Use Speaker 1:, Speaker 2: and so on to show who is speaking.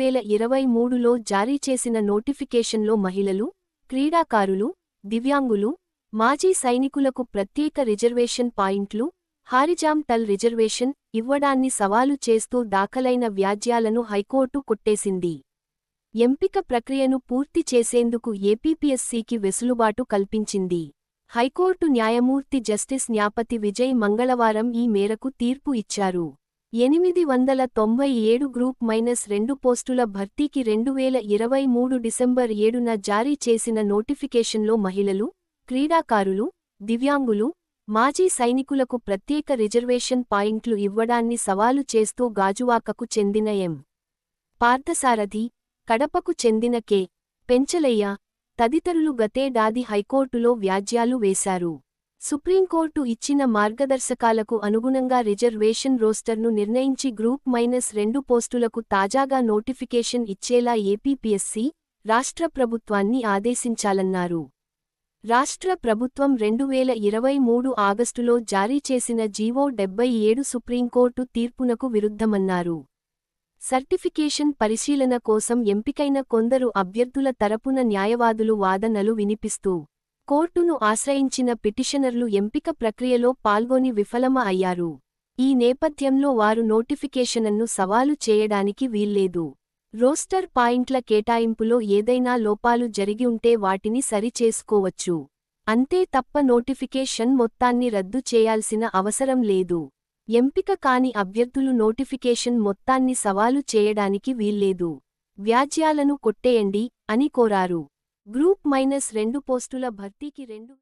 Speaker 1: వేల ఇరవై మూడులో జారీ చేసిన నోటిఫికేషన్లో మహిళలు క్రీడాకారులు దివ్యాంగులు మాజీ సైనికులకు ప్రత్యేక రిజర్వేషన్ పాయింట్లు హారిజాంటల్ రిజర్వేషన్ ఇవ్వడాన్ని సవాలు చేస్తూ దాఖలైన వ్యాజ్యాలను హైకోర్టు కొట్టేసింది. ఎంపిక ప్రక్రియను పూర్తి చేసేందుకు ఏపీపీఎస్సీకి వెసులుబాటు కల్పించింది. హైకోర్టు న్యాయమూర్తి జస్టిస్ న్యాపతి విజయ్ మంగళవారం ఈ మేరకు తీర్పు ఇచ్చారు. ఎనిమిది వందల తొంభై ఏడు గ్రూప్ మైనస్ రెండు పోస్టుల భర్తీకి రెండు వేల ఇరవై మూడు డిసెంబర్ ఏడున జారీ చేసిన నోటిఫికేషన్లో మహిళలు క్రీడాకారులు దివ్యాంగులు మాజీ సైనికులకు ప్రత్యేక రిజర్వేషన్ పాయింట్లు ఇవ్వడాన్ని సవాలు చేస్తూ గాజువాకకు చెందిన ఎం. పార్థసారథి కడపకు చెందిన కె. పెంచలయ్య తదితరులు గతేడాది హైకోర్టులో వ్యాజ్యాలు వేశారు. సుప్రీంకోర్టు ఇచ్చిన మార్గదర్శకాలకు అనుగుణంగా రిజర్వేషన్ రోస్టర్ను నిర్ణయించి గ్రూప్ మైనస్ రెండు పోస్టులకు తాజాగా నోటిఫికేషన్ ఇచ్చేలా ఏపీపీఎస్సీ రాష్ట్ర ప్రభుత్వాన్ని ఆదేశించాలన్నారు. రాష్ట్ర ప్రభుత్వం రెండు వేల ఇరవై మూడు ఆగస్టులో జారీ చేసిన జీవో డెబ్బై ఏడు సుప్రీంకోర్టు తీర్పునకు విరుద్ధమన్నారు. సర్టిఫికేషన్ పరిశీలన కోసం ఎంపికైన కొందరు అభ్యర్థుల తరపున న్యాయవాదులు వాదనలు వినిపిస్తూ కోర్టును ఆశ్రయించిన పిటిషనర్లు ఎంపిక ప్రక్రియలో పాల్గొని విఫలమ అయ్యారు. ఈ నేపథ్యంలో వారు నోటిఫికేషనన్ను సవాలు చేయడానికి వీల్లేదు. రోస్టర్ పాయింట్ల కేటాయింపులో ఏదైనా లోపాలు జరిగి ఉంటే వాటిని సరిచేసుకోవచ్చు. అంతే తప్ప నోటిఫికేషన్ మొత్తాన్ని రద్దు చేయాల్సిన అవసరం లేదు. ఎంపిక కాని అభ్యర్థులు నోటిఫికేషన్ మొత్తాన్ని సవాలు చేయడానికి వీల్లేదు. వ్యాజ్యాలను కొట్టేయండి అని కోరారు. గ్రూప్ మైనస్ రెండు పోస్టుల భర్తీకి రెండు